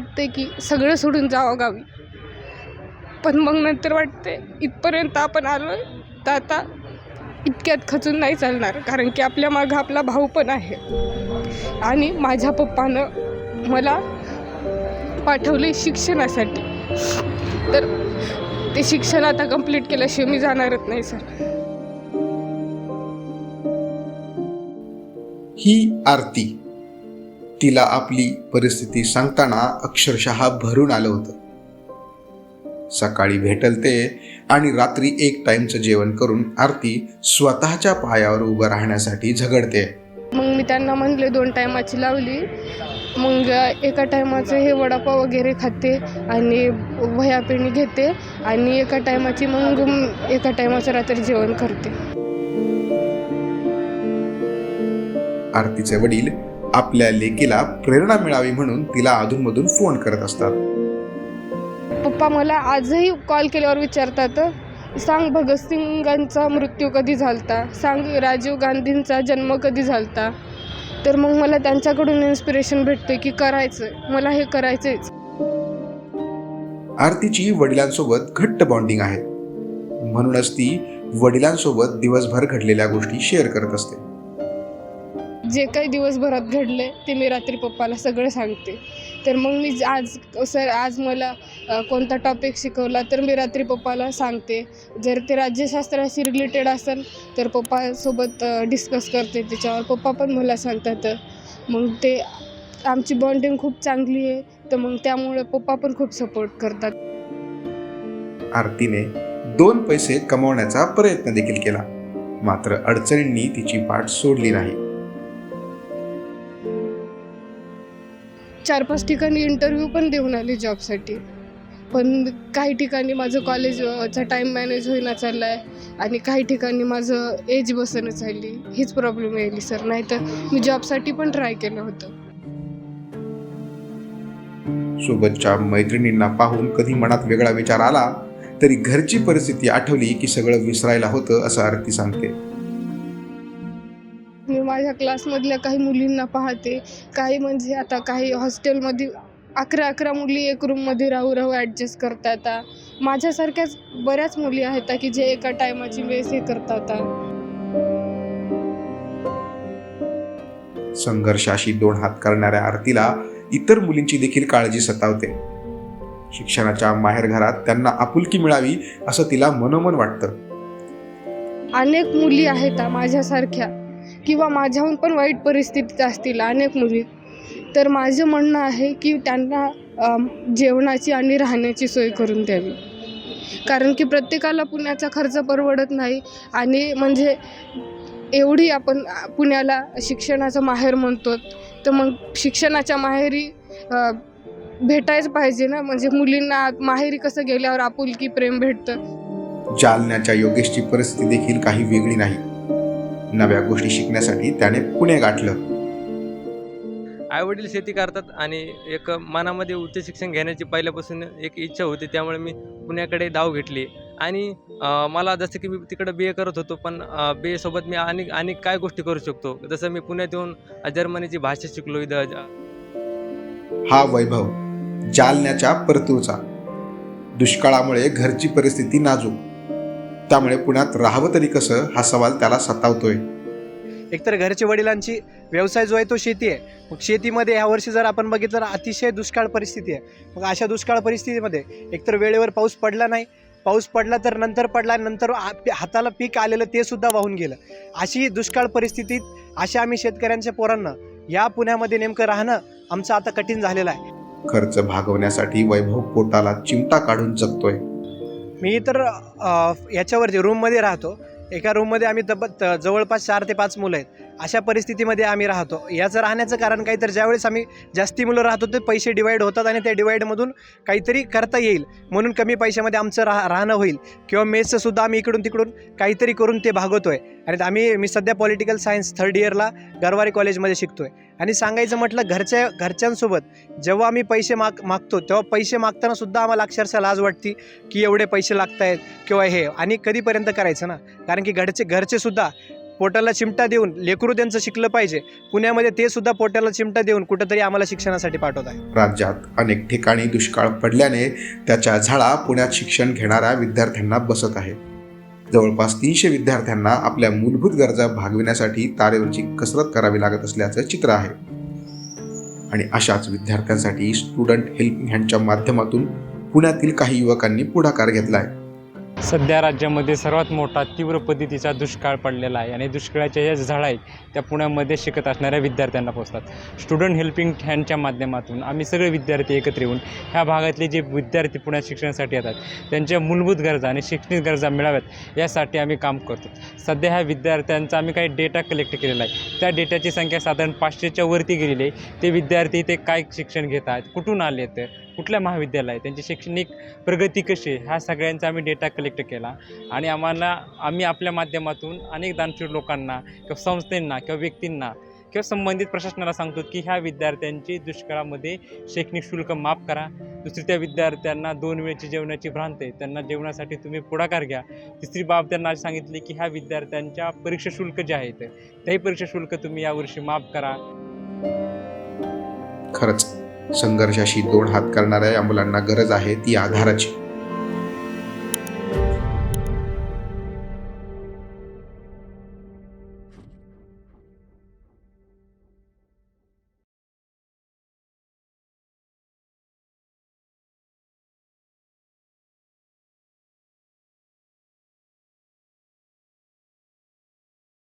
वाटते की सगळं सोडून जावं गावी. पण मग नंतर वाटते इथपर्यंत आपण आलो तर आता इतक्यात खचून नाही चालणार कारण की आपल्या मागं आपला भाऊ पण आहे. आणि माझ्या पप्पानं मला पाठवले शिक्षणासाठी. तर ते शिक्षण आता कंप्लीट केल्याशिवाय मी जाणारच नाही सर ही आरती. तिला आपली परिस्थिती सांगताना अक्षरशः भरून आलं होतं. सकाळी भेटल ते आणि रात्री एक टाइमचं जेवण करून आरती स्वतःच्या पायावर उभं राहण्यासाठी झगडते. मग मी त्यांना म्हणले दोन टायमाची लावली. मग एका टायमाचं हे वडापाव वगैरे खाते आणि वह्या पेणी घेते आणि एका टायमाची मग एका टायमाचं रात्री जेवण करते. आरतीचे वडील आपल्या लेकीला प्रेरणा मिळावी म्हणून तिला अधूनमधून फोन करत असतात. पप्पा मला आजही कॉल केल्यावर विचारतात सांग भगतसिंगांचा मृत्यू कधी झालता? सांग राजीव गांधींचा जन्म कधी झालता? तर मग मला त्यांच्याकडून इन्स्पिरेशन भेटते की करायचं मला हे करायचंच आरतीची वडिलांसोबत घट्ट बॉन्डिंग आहे. म्हणूनच ती वडिलांसोबत दिवसभर घडलेल्या गोष्टी शेअर करत असते. जे काही दिवसभरात घडले ते मी रात्री पप्पाला सगळं सांगते. तर मग मी आज सर आज मला कोणता टॉपिक शिकवला तर मी रात्री पप्पाला सांगते. जर ते राज्यशास्त्राशी रिलेटेड असेल तर पप्पासोबत डिस्कस करते त्याच्यावर. पप्पा पण मला सांगतात. मग ते आमची बॉन्डिंग खूप चांगली आहे. तर मग त्यामुळे पप्पा पण खूप सपोर्ट करतात. आरतीने दोन पैसे कमवण्याचा प्रयत्न देखील केला. मात्र अडचणींनी तिची पाठ सोडली नाही. चार पाच ठिकाणी इंटरव्ह्यू पण देऊन आली जॉबसाठी पण काही ठिकाणी माझं कॉलेजचा टाईम मॅनेज होईना चालला आहे आणि काही ठिकाणी माझं एज बसणं चालली हीच प्रॉब्लेम यायली सर नाही तर मी जॉबसाठी पण ट्राय केलं होतं. सोबतच्या मैत्रिणींना पाहून कधी मनात वेगळा विचार आला तरी घरची परिस्थिती आठवली की सगळं विसरायला होतं असं आरती सांगते. माझ्या क्लासमधल्या काही मुलींना पाहते. काही म्हणजे आता काही हॉस्टेलमध्ये अकरा अकरा मुली एक रूममध्ये राहू राहू ॲडजस्ट करतात माझ्यासारख्याच बऱ्याच मुली आहेत की जे एका टायमाची वेळेस हे करतात संघर्षाशी दोन हात करणाऱ्या आरतीला इतर मुलींची देखील काळजी सतावते. शिक्षणाच्या माहेरघरात त्यांना आपुलकी मिळावी असं तिला मनोमन वाटतं. अनेक मुली आहेत माझ्यासारख्या. किंवा माझ्याहून पण वाईट परिस्थितीत असतील अनेक मुली तर माझं म्हणणं आहे की त्यांना जेवणाची आणि राहण्याची सोय करून द्यावी. कारण की प्रत्येकाला पुण्याचा खर्च परवडत नाही आणि म्हणजे एवढी आपण पुण्याला शिक्षणाचं माहेर म्हणतो तर मग शिक्षणाच्या माहेरी भेटायच पाहिजे ना? म्हणजे मुलींना माहेरी कसं गेल्यावर आपुलकी प्रेम भेटतं. जालन्याच्या योगेशची परिस्थिती देखील काही वेगळी नाही. नव्या गोष्टी शिकण्यासाठी त्याने पुणे गाठलं. आईवडील शेती करतात आणि एक मनामध्ये उच्च शिक्षण घेण्याची पहिल्यापासून एक इच्छा होती त्यामुळे मी पुण्याकडे धाव घेतली. आणि मला जसं की मी तिकडं बी ए करत होतो पण बी एसोबत मी आणि आणि काय गोष्टी करू शकतो? जसं मी पुण्यात येऊन जर्मनीची भाषा शिकलो इथं. हा वैभव जालन्याच्या परतूरचा. दुष्काळामुळे घरची परिस्थिती नाजूक. त्यामुळे पुण्यात राहावं तरी कसं हा सवाल त्याला सतावतोय. एकतर घरच्या वडिलांची व्यवसाय जो आहे तो शेती आहे. मग शेतीमध्ये ह्या वर्षी जर आपण बघितलं तर अतिशय दुष्काळ परिस्थिती आहे. मग अशा दुष्काळ परिस्थितीमध्ये एकतर वेळेवर पाऊस पडला नाही. पाऊस पडला तर नंतर पडला नंतर हाताला पीक आलेलं ते सुद्धा वाहून गेलं. अशी दुष्काळ परिस्थितीत अशा आम्ही शेतकऱ्यांच्या पोरांना या पुण्यामध्ये नेमकं राहणं आमचं आता कठीण झालेलं आहे. खर्च भागवण्यासाठी वैभव पोटाला चिमटा काढून जगतोय. मी तर याच्यावरती रूममध्ये राहतो. एका रूममध्ये आम्ही तब जवळपास चार ते पाच मुलं आहेत. अशा परिस्थितीमध्ये आम्ही राहतो. याचं राहण्याचं कारण काही तर ज्यावेळेस आम्ही जास्ती मुलं राहतो ते पैसे डिवाईड होतात आणि त्या डिवाईडमधून काहीतरी करता येईल. म्हणून कमी पैशामध्ये आमचं राह राहणं होईल. किंवा मेसचंसुद्धा आम्ही इकडून तिकडून काहीतरी करून ते भागवतो आहे आणि आम्ही मी सध्या पॉलिटिकल सायन्स थर्ड इयरला गरवारे कॉलेजमध्ये शिकतो आहे आणि सांगायचं म्हटलं घरच्या घरच्यांसोबत जेव्हा आम्ही पैसे माग मागतो तेव्हा पैसे मागताना सुद्धा आम्हाला अक्षरशः लाज वाटते की एवढे पैसे लागत आहेत किंवा हे. आणि कधीपर्यंत करायचं ना? कारण की घरचे घरचेसुद्धा पोटाला चिमटा देऊन लेकरू त्यांचं शिकलं पाहिजे. पुण्यामध्ये ते सुद्धा पोटाला चिमटा देऊन कुठंतरी आम्हाला शिक्षणासाठी पाठवत आहे. राज्यात अनेक ठिकाणी दुष्काळ पडल्याने त्याच्या झाडा पुण्यात शिक्षण घेणाऱ्या विद्यार्थ्यांना बसत आहे. जवळपास तीनशे विद्यार्थ्यांना आपल्या मूलभूत गरजा भागविण्यासाठी तारेवरची कसरत करावी लागत असल्याचं चित्र आहे. आणि अशाच विद्यार्थ्यांसाठी स्टुडंट हेल्पिंग हँडच्या माध्यमातून पुण्यातील काही युवकांनी पुढाकार घेतला आहे सध्या राज्यामध्ये सर्वात मोठा तीव्र पद्धतीचा दुष्काळ पडलेला आहे आणि दुष्काळाच्या ज्या झळा आहेत त्या पुण्यामध्ये शिकत असणाऱ्या विद्यार्थ्यांना पोचतात स्टुडंट हेल्पिंग हँडच्या माध्यमातून आम्ही सगळे विद्यार्थी एकत्र येऊन ह्या भागातले जे विद्यार्थी पुण्यात शिक्षणासाठी येतात त्यांच्या मूलभूत गरजा आणि शैक्षणिक गरजा मिळाव्यात यासाठी आम्ही काम करतो. सध्या ह्या विद्यार्थ्यांचा आम्ही काही डेटा कलेक्ट केलेला आहे. त्या डेटाची संख्या साधारण पाचशेच्या वरती गेलेली आहे. ते विद्यार्थी ते काय शिक्षण घेत आहेत कुठून आले आहेत? कुठल्या महाविद्यालय त्यांची शैक्षणिक प्रगती कशी आहे ह्या सगळ्यांचा आम्ही डेटा कलेक्ट केला. आणि आम्हाला आम्ही आपल्या माध्यमातून अनेक दानशूर लोकांना किंवा संस्थांना किंवा व्यक्तींना किंवा संबंधित प्रशासनाला सांगतो की ह्या विद्यार्थ्यांची दुष्काळामध्ये शैक्षणिक शुल्क माफ करा. दुसरी त्या विद्यार्थ्यांना दोन वेळची जेवणाची भ्रांत आहे. त्यांना जेवणासाठी तुम्ही पुढाकार घ्या. तिसरी बाब त्यांना सांगितली की ह्या विद्यार्थ्यांच्या परीक्षा शुल्क जे आहेत त्याही परीक्षा शुल्क तुम्ही यावर्षी माफ करा. खरंच. संघर्षाशी दोन हात करणाऱ्या या मुलांना गरज आहे ती आधाराची.